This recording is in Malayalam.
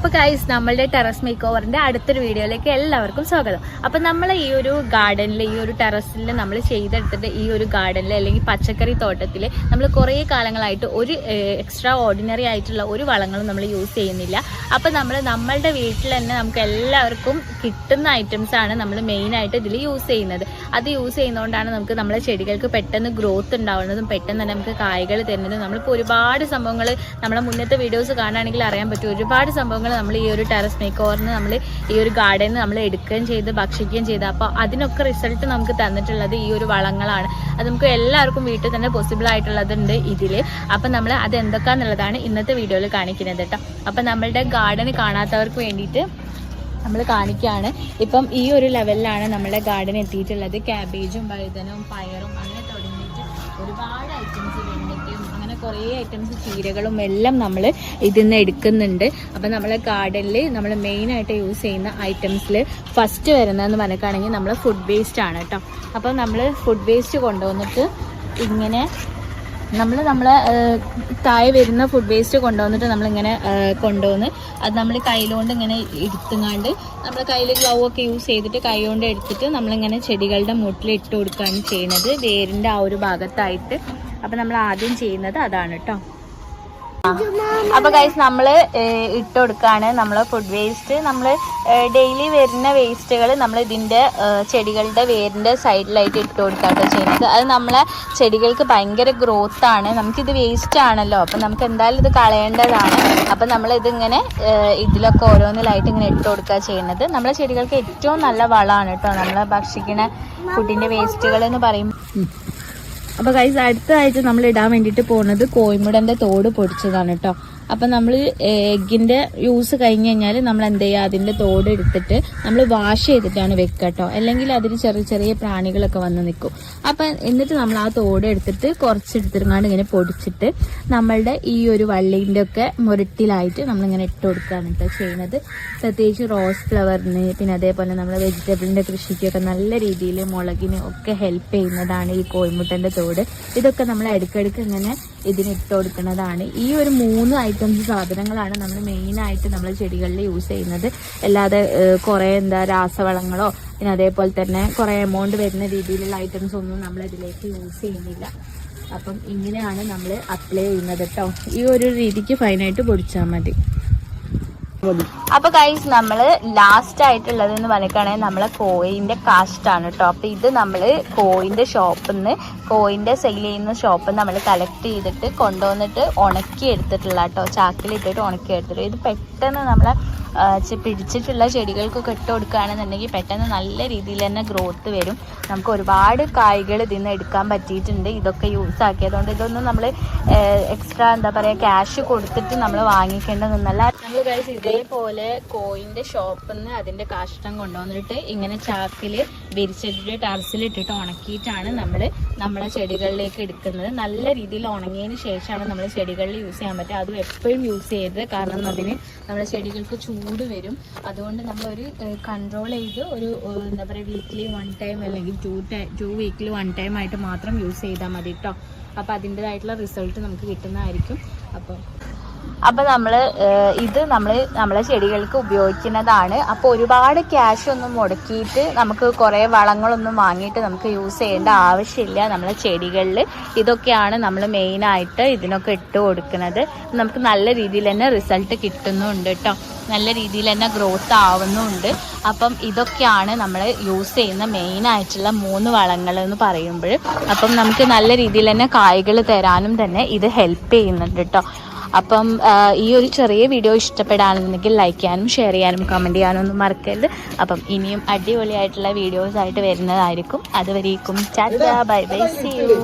അപ്പൊ ഗൈസ് നമ്മളുടെ ടെറസ് മേക്ക് ഓവറിന്റെ അടുത്തൊരു വീഡിയോയിലേക്ക് എല്ലാവർക്കും സ്വാഗതം. അപ്പോൾ നമ്മൾ ഈ ഒരു ഗാർഡനിൽ ഈ ഒരു ടെറസിൽ നമ്മൾ ചെയ്തെടുത്തിട്ട് ഈ ഒരു ഗാർഡനിൽ അല്ലെങ്കിൽ പച്ചക്കറി തോട്ടത്തിൽ നമ്മൾ കുറേ കാലങ്ങളായിട്ട് ഒരു എക്സ്ട്രാ ഓർഡിനറി ആയിട്ടുള്ള ഒരു വളങ്ങളും നമ്മൾ യൂസ് ചെയ്യുന്നില്ല. അപ്പോൾ നമ്മൾ നമ്മളുടെ വീട്ടിൽ തന്നെ നമുക്ക് എല്ലാവർക്കും കിട്ടുന്ന ഐറ്റംസ് ആണ് നമ്മൾ മെയിനായിട്ട് ഇതിൽ യൂസ് ചെയ്യുന്നത്. അത് യൂസ് ചെയ്യുന്നതുകൊണ്ടാണ് നമുക്ക് നമ്മളെ ചെടികൾക്ക് പെട്ടെന്ന് ഗ്രോത്ത് ഉണ്ടാവുന്നതും പെട്ടെന്ന് തന്നെ നമുക്ക് കായകൾ തരുന്നതും. നമ്മളിപ്പോൾ ഒരുപാട് സംഭവങ്ങൾ നമ്മളെ മുന്നത്തെ വീഡിയോസ് കാണുകയാണെങ്കിൽ അറിയാൻ പറ്റും. ഒരുപാട് സംഭവങ്ങൾ നമ്മൾ ഈ ഒരു ടെറസ് മേക്ക് ഓവറിന് നമ്മൾ ഈ ഒരു ഗാർഡനിൽ നമ്മൾ എടുക്കുകയും ചെയ്ത് ഭക്ഷിക്കുകയും ചെയ്ത്. അപ്പോൾ അതിനൊക്കെ റിസൾട്ട് നമുക്ക് തന്നിട്ടുള്ളത് ഈ ഒരു വളങ്ങളാണ്. അത് നമുക്ക് എല്ലാവർക്കും വീട്ടിൽ തന്നെ പോസിബിൾ ആയിട്ടുള്ളതുണ്ട് ഇതിൽ അപ്പം നമ്മൾ അത് എന്തൊക്കെയാണെന്നുള്ളതാണ് ഇന്നത്തെ വീഡിയോയിൽ കാണിക്കുന്നത് കേട്ടോ. അപ്പം നമ്മളുടെ ഗാർഡൻ കാണാത്തവർക്ക് വേണ്ടിയിട്ട് നമ്മൾ കാണിക്കുകയാണ്. ഇപ്പം ഈ ഒരു ലെവലിലാണ് നമ്മുടെ ഗാർഡൻ എത്തിയിട്ടുള്ളത്. ക്യാബേജും വഴുതനവും പയറും അങ്ങനെ തുടങ്ങിയിട്ട് ഒരുപാട് ഐറ്റംസ് വെണ്ടയ്ക്കയും അങ്ങനെ കുറേ ഐറ്റംസ് ചീരകളും എല്ലാം നമ്മൾ ഇതിൽ നിന്ന് എടുക്കുന്നുണ്ട്. അപ്പം നമ്മളെ ഗാർഡനിൽ നമ്മൾ മെയിനായിട്ട് യൂസ് ചെയ്യുന്ന ഐറ്റംസിൽ ഫസ്റ്റ് വരുന്നതെന്ന് പറഞ്ഞിട്ടാണെങ്കിൽ നമ്മൾ ഫുഡ് വേസ്റ്റ് ആണ് കേട്ടോ അപ്പം നമ്മൾ ഫുഡ് വേസ്റ്റ് കൊണ്ടുവന്നിട്ട് ഇങ്ങനെ നമ്മൾ നമ്മളെ താഴെ വരുന്ന ഫുഡ് വേസ്റ്റ് കൊണ്ടുവന്നിട്ട് നമ്മളിങ്ങനെ കൊണ്ടുവന്ന് അത് നമ്മൾ കയ്യിലുകൊണ്ട് ഇങ്ങനെ ഇരുത്തുങ്ങാണ്ട് നമ്മൾ കയ്യിൽ ഗ്ലൗ ഒക്കെ യൂസ് ചെയ്തിട്ട് കൈ കൊണ്ട് എടുത്തിട്ട് നമ്മളിങ്ങനെ ചെടികളുടെ മുട്ടിൽ ഇട്ട് കൊടുക്കുകയാണ് ചെയ്യുന്നത് വേരിന്റെ ആ ഒരു ഭാഗത്തായിട്ട് അപ്പം നമ്മൾ ആദ്യം ചെയ്യുന്നത് അതാണ് കേട്ടോ അപ്പൊ ഗൈസ് നമ്മൾ ഇട്ട് കൊടുക്കാണ് നമ്മളെ ഫുഡ് വേസ്റ്റ് നമ്മൾ ഡെയിലി വരുന്ന വേസ്റ്റുകൾ നമ്മൾ ഇതിന്റെ ചെടികളുടെ വേരിന്റെ സൈഡിലായിട്ട് ഇട്ട് കൊടുക്കാട്ടോ ചെയ്യുന്നത്. അത് നമ്മളെ ചെടികൾക്ക് ഭയങ്കര ഗ്രോത്ത് ആണ്. നമുക്കിത് വേസ്റ്റ് ആണല്ലോ. അപ്പൊ നമുക്ക് എന്തായാലും ഇത് കളയേണ്ടതാണ്. അപ്പൊ നമ്മൾ ഇതിങ്ങനെ ഇതിലൊക്കെ ഓരോന്നിലായിട്ട് ഇങ്ങനെ ഇട്ട് കൊടുക്കുക ചെയ്യുന്നത്. നമ്മളെ ചെടികൾക്ക് ഏറ്റവും നല്ല വളമാണ് കേട്ടോ നമ്മളെ ഭക്ഷിക്കുന്ന ഫുഡിന്റെ വേസ്റ്റുകൾ എന്ന് പറയും അപ്പോൾ കൈസ് അടുത്തതായിട്ട് നമ്മൾ ഇടാൻ വേണ്ടിയിട്ട് പോകുന്നത് കോഴിമുടന്റെ തോട് പൊടിച്ചതാണ് കേട്ടോ അപ്പം നമ്മൾ എഗ്ഗിന്റെ യൂസ് കഴിഞ്ഞ് കഴിഞ്ഞാൽ നമ്മൾ എന്ത് ചെയ്യുക അതിന്റെ തോട് എടുത്തിട്ട് നമ്മൾ വാഷ് ചെയ്തിട്ടാണ് വെക്കുക കേട്ടോ അല്ലെങ്കിൽ അതിൽ ചെറിയ ചെറിയ പ്രാണികളൊക്കെ വന്ന് നിൽക്കും. അപ്പം എന്നിട്ട് നമ്മൾ ആ തോട് എടുത്തിട്ട് കുറച്ച് എടുത്തിരുന്നാണ്ട് ഇങ്ങനെ പൊടിച്ചിട്ട് നമ്മളുടെ ഈ ഒരു വള്ളീന്റെ ഒക്കെ മുരട്ടിലായിട്ട് നമ്മളിങ്ങനെ ഇട്ട് കൊടുക്കുകയാണ് കേട്ടോ ചെയ്യുന്നത്. പ്രത്യേകിച്ച് റോസ് ഫ്ലവറിന് പിന്നെ അതേപോലെ നമ്മൾ വെജിറ്റബിളിന്റെ കൃഷിക്കൊക്കെ നല്ല രീതിയിൽ മുളകിന് ഒക്കെ ഹെൽപ്പ് ചെയ്യുന്നതാണ് ഈ കോഴിമുട്ടന്റെ തോട്. ഇതൊക്കെ നമ്മൾ ഇടയ്ക്കിടയ്ക്ക് ഇങ്ങനെ ഇതിന് ഇട്ട് കൊടുക്കുന്നതാണ്. ഈ ഒരു മൂന്ന് ഐറ്റംസ് സാധനങ്ങളാണ് നമ്മൾ മെയിനായിട്ട് നമ്മൾ ചെടികളിൽ യൂസ് ചെയ്യുന്നത്. അല്ലാതെ കുറേ എന്താ രാസവളങ്ങളോ പിന്നെ അതേപോലെ തന്നെ കുറേ എമൗണ്ട് വരുന്ന രീതിയിലുള്ള ഐറ്റംസ് ഒന്നും നമ്മൾ ഇതിലേക്ക് യൂസ് ചെയ്യുന്നില്ല. അപ്പം ഇങ്ങനെയാണ് നമ്മൾ അപ്ലൈ ചെയ്യുന്നത് കേട്ടോ ഈ ഒരു രീതിക്ക് ഫൈനായിട്ട് പൊടിച്ചാൽ മതി. അപ്പൊ കൈസ് നമ്മൾ ലാസ്റ്റ് ആയിട്ടുള്ളത് എന്ന് പറഞ്ഞിട്ടാണെങ്കിൽ നമ്മളെ കോയിന്റെ കാസ്റ്റ് ആണ് കേട്ടോ അപ്പൊ ഇത് നമ്മൾ കോയിന്റെ ഷോപ്പിൽ നിന്ന് കോയിന്റെ സെയിൽ ചെയ്യുന്ന ഷോപ്പിൽ നമ്മൾ കളക്ട് ചെയ്തിട്ട് കൊണ്ടുവന്നിട്ട് ഉണക്കി എടുത്തിട്ടുള്ള കേട്ടോ ചാക്കിൽ ഇട്ടിട്ട് ഉണക്കി എടുത്തിട്ട്. ഇത് പെട്ടെന്ന് നമ്മളെ പിടിച്ചിട്ടുള്ള ചെടികൾക്കൊക്കെ ഇട്ട് കൊടുക്കുകയാണെന്നുണ്ടെങ്കിൽ പെട്ടെന്ന് നല്ല രീതിയിൽ തന്നെ ഗ്രോത്ത് വരും. നമുക്ക് ഒരുപാട് കായ്കൾ ഇതിൽ നിന്ന് എടുക്കാൻ പറ്റിയിട്ടുണ്ട്. ഇതൊക്കെ യൂസ് ആക്കിയതുകൊണ്ട് ഇതൊന്നും നമ്മൾ എക്സ്ട്രാ എന്താ പറയുക ക്യാഷ് കൊടുത്തിട്ട് നമ്മൾ വാങ്ങിക്കേണ്ടതെന്നല്ല. നമ്മൾ കഴിച്ച് ഇതേപോലെ കോയിന്റെ ഷോപ്പിൽ നിന്ന് അതിന്റെ കാഷ്ടം കൊണ്ടുവന്നിട്ട് ഇങ്ങനെ ചാക്കിൽ വിരിച്ചിട്ട് ടെറസിൽ ഇട്ടിട്ട് ഉണക്കിയിട്ടാണ് നമ്മൾ നമ്മളെ ചെടികളിലേക്ക് എടുക്കുന്നത്. നല്ല രീതിയിൽ ഉണങ്ങിയതിന് ശേഷമാണ് നമ്മൾ ചെടികളിൽ യൂസ് ചെയ്യാൻ പറ്റുക. അതും എപ്പോഴും യൂസ് ചെയ്ത് കാരണം അതിന് നമ്മുടെ ചെടികൾക്ക് ചൂട് വരും. അതുകൊണ്ട് നമ്മളൊരു കൺട്രോൾ ചെയ്ത് ഒരു എന്താ പറയുക വീക്കിലി വൺ ടൈം അല്ലെങ്കിൽ two time two weekly one time ആയിട്ട് മാത്രം യൂസ് ചെയ്താൽ മതി കേട്ടോ അപ്പോൾ അതിന്റെതായിട്ടുള്ള റിസൾട്ട് നമുക്ക് കിട്ടുന്നതായിരിക്കും. അപ്പോൾ അപ്പോൾ നമ്മൾ ഇത് നമ്മൾ നമ്മളെ ചെടികൾക്ക് ഉപയോഗിക്കുന്നതാണ്. അപ്പോൾ ഒരുപാട് ക്യാഷ് ഒന്നും മുടക്കിയിട്ട് നമുക്ക് കുറേ വളങ്ങളൊന്നും വാങ്ങിയിട്ട് നമുക്ക് യൂസ് ചെയ്യേണ്ട ആവശ്യമില്ല നമ്മളെ ചെടികളിൽ ഇതൊക്കെയാണ് നമ്മൾ മെയിനായിട്ട് ഇതിനൊക്കെ ഇട്ട് കൊടുക്കുന്നത്. നമുക്ക് നല്ല രീതിയിൽ തന്നെ റിസൾട്ട് കിട്ടുന്നുണ്ട് കേട്ടോ നല്ല രീതിയിൽ തന്നെ ഗ്രോത്ത് ആവുന്നുണ്ട്. അപ്പം ഇതൊക്കെയാണ് നമ്മൾ യൂസ് ചെയ്യുന്ന മെയിൻ ആയിട്ടുള്ള മൂന്ന് വളങ്ങൾ എന്ന് പറയുമ്പോൾ അപ്പം നമുക്ക് നല്ല രീതിയിൽ തന്നെ കായ്കൾ തരാനും തന്നെ ഇത് ഹെൽപ്പ് ചെയ്യുന്നുണ്ട് കേട്ടോ അപ്പം ഈ ഒരു ചെറിയ വീഡിയോ ഇഷ്ടപ്പെടാണെന്നുണ്ടെങ്കിൽ ലൈക്ക് ചെയ്യാനും ഷെയർ ചെയ്യാനും കമന്റ് ചെയ്യാനും ഒന്നും മറക്കരുത്. അപ്പം ഇനിയും അടിപൊളിയായിട്ടുള്ള വീഡിയോസ് ആയിട്ട് വരുന്നതായിരിക്കും. അതുവരേക്കും chat bye bye see you